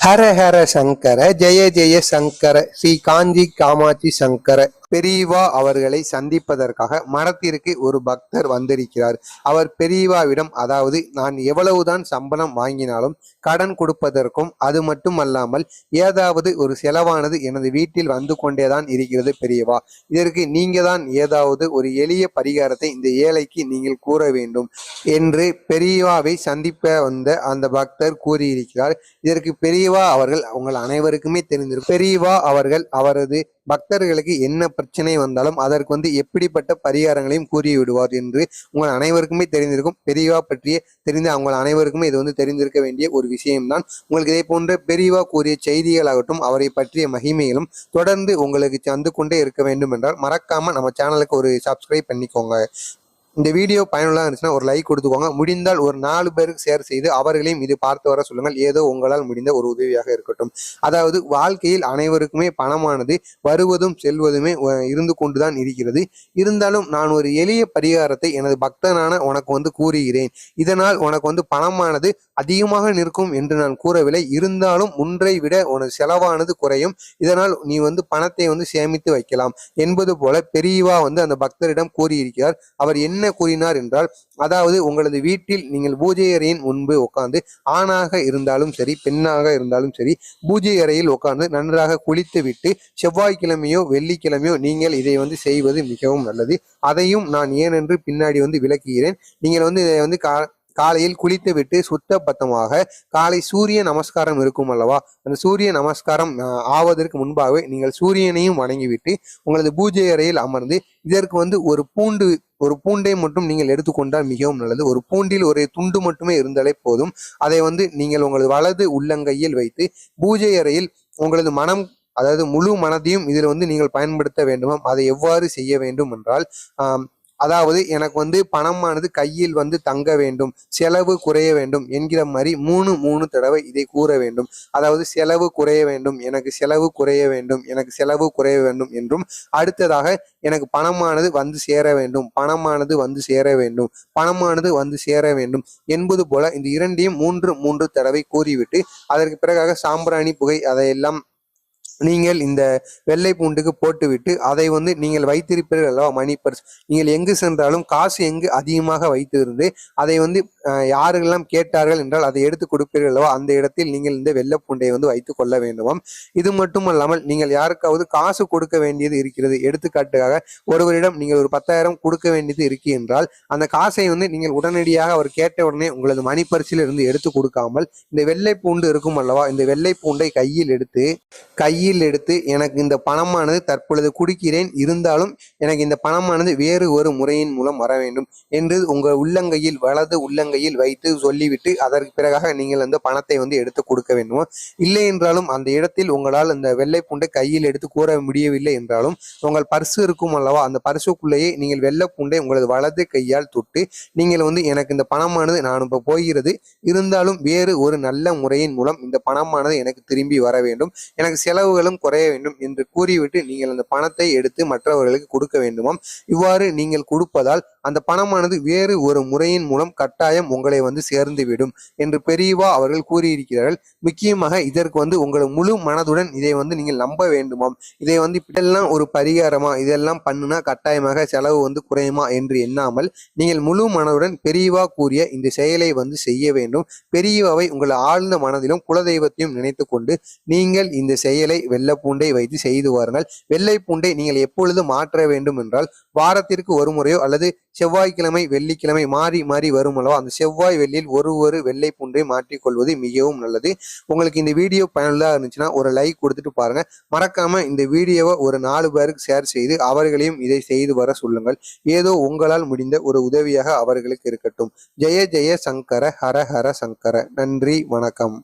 ஹர ஹர சங்கர ஜெய ஜெய சங்கர ஸ்ரீ காஞ்சி காமாட்சி சங்கர பெரியவா அவர்களை சந்திப்பதற்காக மரத்திற்கு ஒரு பக்தர் வந்திருக்கிறார். அவர் பெரியவாவிடம் அதாவது நான் எவ்வளவுதான் சம்பளம் வாங்கினாலும் கடன் கொடுப்பதற்கும் அது மட்டுமல்லாமல் ஏதாவது ஒரு செலவானது எனது வீட்டில் வந்து கொண்டேதான் இருக்கிறது பெரியவா. இதற்கு நீங்க தான் ஏதாவது ஒரு எளிய பரிகாரத்தை இந்த ஏழைக்கு நீங்கள் கூற வேண்டும் என்று பெரியவாவை சந்திப்ப வந்த அந்த பக்தர் கூறியிருக்கிறார். இதற்கு பெரியவா அவர்கள் உங்கள் அனைவருக்குமே தெரிந்திருக்கும். பெரியவா அவர்கள் அவரது பக்தர்களுக்கு என்ன பிரச்சனை வந்தாலும் அதற்கு வந்து எப்படிப்பட்ட பரிகாரங்களையும் கூறி விடுவார் என்று உங்கள் அனைவருக்குமே தெரிந்திருக்கும். பெரியவா பற்றிய தெரிந்த உங்கள் அனைவருக்குமே இது வந்து தெரிந்திருக்க வேண்டிய ஒரு விஷயம்தான். உங்களுக்கு இதே போன்ற பெரியவா கூறிய செய்திகளாகட்டும் அவரை பற்றிய மகிமைகளும் தொடர்ந்து உங்களுக்கு வந்து கொண்டே இருக்க வேண்டும் என்றால் மறக்காம நம்ம சேனலுக்கு ஒரு சப்ஸ்கிரைப் பண்ணிக்கோங்க. இந்த வீடியோ பயனுள்ளதாக இருந்துச்சுன்னா ஒரு லைக் கொடுத்துக்கோங்க. முடிந்தால் ஒரு நாலு பேருக்கு ஷேர் செய்து அவர்களையும் இது பார்த்து வர சொல்லுங்கள். ஏதோ உங்களால் முடிந்த ஒரு உதவியாக இருக்கட்டும். அதாவது வாழ்க்கையில் அனைவருக்குமே பணமானது வருவதும் செல்வதுமே இருந்து கொண்டுதான் இருக்கிறது. இருந்தாலும் நான் ஒரு எளிய பரிகாரத்தை எனது பக்தனான உனக்கு வந்து கூறுகிறேன். இதனால் உனக்கு வந்து பணமானது அதிகமாக நிற்கும் என்று நான் கூறவில்லை. இருந்தாலும் முன்றை விட உனது செலவானது குறையும். இதனால் நீ வந்து பணத்தை வந்து சேமித்து வைக்கலாம். என்பது போல பெரியவா வந்து அந்த பக்தரிடம் கூறியிருக்கிறார். அவர் என்ன கூறினார் என்றால் அதாவது உங்களது வீட்டில் நீங்கள் பூஜை அறையின் முன்பு உட்கார்ந்து ஆணாக இருந்தாலும் சரி பெண்ணாக இருந்தாலும் சரி பூஜை அறையில் உட்கார்ந்து நன்றாக குளித்து விட்டு செவ்வாய்க்கிழமையோ வெள்ளிக்கிழமையோ நீங்கள் இதை வந்து செய்வது மிகவும் நல்லது. அதையும் நான் ஏனென்று பின்னாடி வந்து விளக்குகிறேன். நீங்கள் வந்து இதை வந்து கா காலையில் குளித்துவிட்டு சுத்த பத்தமாக காலை சூரிய நமஸ்காரம் இருக்கும் அல்லவா? அந்த சூரிய நமஸ்காரம் ஆவதற்கு முன்பாகவே நீங்கள் சூரியனையும் வணங்கிவிட்டு உங்களது பூஜை அறையில் அமர்ந்து இதற்கு வந்து ஒரு பூண்டு ஒரு பூண்டை மட்டும் நீங்கள் எடுத்துக்கொண்டால் மிகவும் நல்லது. ஒரு பூண்டில் ஒரு துண்டு மட்டுமே இருந்தாலே போதும். அதை வந்து நீங்கள் உங்களது வலது உள்ளங்கையில் வைத்து பூஜை அறையில் உங்களது மனம் அதாவது முழு மனதையும் இதில் வந்து நீங்கள் பயன்படுத்த வேண்டுமாம். அதை எவ்வாறு செய்ய வேண்டும் என்றால் அதாவது எனக்கு வந்து பணமானது கையில் வந்து தங்க வேண்டும் செலவு குறைய வேண்டும் என்கிற மாதிரி மூணு மூணு தடவை இதை கூற வேண்டும். அதாவது செலவு குறைய வேண்டும் எனக்கு செலவு குறைய வேண்டும் எனக்கு செலவு குறைய வேண்டும் என்றும். அடுத்ததாக எனக்கு பணமானது வந்து சேர வேண்டும் பணமானது வந்து சேர வேண்டும் பணமானது வந்து சேர வேண்டும் என்பது போல இந்த இரண்டையும் மூன்று மூன்று தடவை கூறிவிட்டு அதற்கு பிறகாக சாம்பிராணி புகை அதையெல்லாம் நீங்கள் இந்த வெள்ளை பூண்டுக்கு போட்டுவிட்டு அதை வந்து நீங்கள் வைத்திருப்பீர்கள் அல்லவா மணி பர்ஸ். நீங்கள் எங்கு சென்றாலும் காசு எங்கு அதிகமாக வைத்திருந்து அதை வந்து யாருக்கெல்லாம் கேட்டார்கள் என்றால் அதை எடுத்து கொடுப்பீர்கள் அல்லவா அந்த இடத்தில் நீங்கள் இந்த வெள்ளை பூண்டை வந்து வைத்து கொள்ள வேண்டுமாம். இது மட்டுமல்லாமல் நீங்கள் யாருக்காவது காசு கொடுக்க வேண்டியது இருக்கிறது. எடுத்துக்காட்டுக்காக ஒருவரிடம் நீங்கள் ஒரு பத்தாயிரம் கொடுக்க வேண்டியது இருக்கு என்றால் அந்த காசை வந்து நீங்கள் உடனடியாக அவர் கேட்ட உடனே உங்களது மணி பர்சில் இருந்து எடுத்து கொடுக்காமல் இந்த வெள்ளை பூண்டு இருக்கும் அல்லவா இந்த வெள்ளை பூண்டை கையில் எடுத்து கையில் எடுத்து எனக்கு இந்த பணமானது தற்பொழுது குடிக்கிறேன் இருந்தாலும் எனக்கு இந்த பணமானது வேறு ஒரு முறையின் மூலம் வர வேண்டும் என்று உங்கள் உள்ளங்கையில் வலது உள்ளங்கையில் வைத்து சொல்லிவிட்டு அதற்கு பிறகாக நீங்கள் அந்த பணத்தை வந்து எடுத்து கொடுக்க வேண்டும்? இல்லை என்றாலும் அந்த இடத்தில் உங்களால் அந்த வெள்ளை பூண்டை கையில் எடுத்து கூற முடியவில்லை என்றாலும் உங்கள் பர்சு இருக்கும் அல்லவா? அந்த பர்சுக்குள்ளேயே நீங்கள் வெள்ளை பூண்டை உங்களது வலது கையால் தொட்டு நீங்கள் வந்து எனக்கு இந்த பணமானது நான் இப்போ போகிறது இருந்தாலும் வேறு ஒரு நல்ல முறையின் மூலம் இந்த பணமானது எனக்கு திரும்பி வர வேண்டும். எனக்கு செலவுகளும் குறைய வேண்டும் என்று கூறிவிட்டு நீங்கள் அந்த பணத்தை எடுத்து மற்றவர்களுக்கு கொடுக்க வேண்டுமாம். இவ்வாறு நீங்கள் கொடுப்பதால் அந்த பணமானது வேறு ஒரு முறையின் மூலம் கட்டாயம் உங்களை வந்து சேர்ந்துவிடும் என்று பெரியவா அவர்கள் கூறியிருக்கிறார்கள். முக்கியமாக இதற்கு வந்து உங்கள் முழு மனதுடன் இதை வந்து நீங்கள் நம்ப வேண்டுமாம். இதை வந்து இதெல்லாம் ஒரு பரிகாரமா இதெல்லாம் பண்ணுனா கட்டாயமாக செலவு வந்து குறையுமா என்று எண்ணாமல் நீங்கள் முழு மனதுடன் பெரியவா கூறிய இந்த செயலை வந்து செய்ய வேண்டும். பெரியவாவை உங்கள் ஆழ்ந்த மனதிலும் குலதெய்வத்தையும் நினைத்து கொண்டு நீங்கள் இந்த செயலை வெள்ளை பூண்டை வைத்து செய்து வாருங்கள். வெள்ளை பூண்டை நீங்கள் எப்பொழுது மாற்ற வேண்டும் என்றால் வாரத்திற்கு ஒரு முறையோ அல்லது செவ்வாய்க்கிழமை வெள்ளிக்கிழமை மாறி மாறி வரும் அல்லவா? அந்த செவ்வாய் வெள்ளியில் ஒரு ஒரு வெள்ளை பூண்டை மாற்றிக்கொள்வது மிகவும் நல்லது. உங்களுக்கு இந்த வீடியோ பயனுள்ளதாக இருந்துச்சுன்னா ஒரு லைக் கொடுத்துட்டு பாருங்க. மறக்காம இந்த வீடியோவை ஒரு நாலு பேருக்கு ஷேர் செய்து அவர்களையும் இதை செய்து வர சொல்லுங்கள். ஏதோ உங்களால் முடிந்த ஒரு உதவியாக அவர்களுக்கு இருக்கட்டும். ஜெய ஜெய சங்கர ஹர ஹர சங்கர. நன்றி வணக்கம்.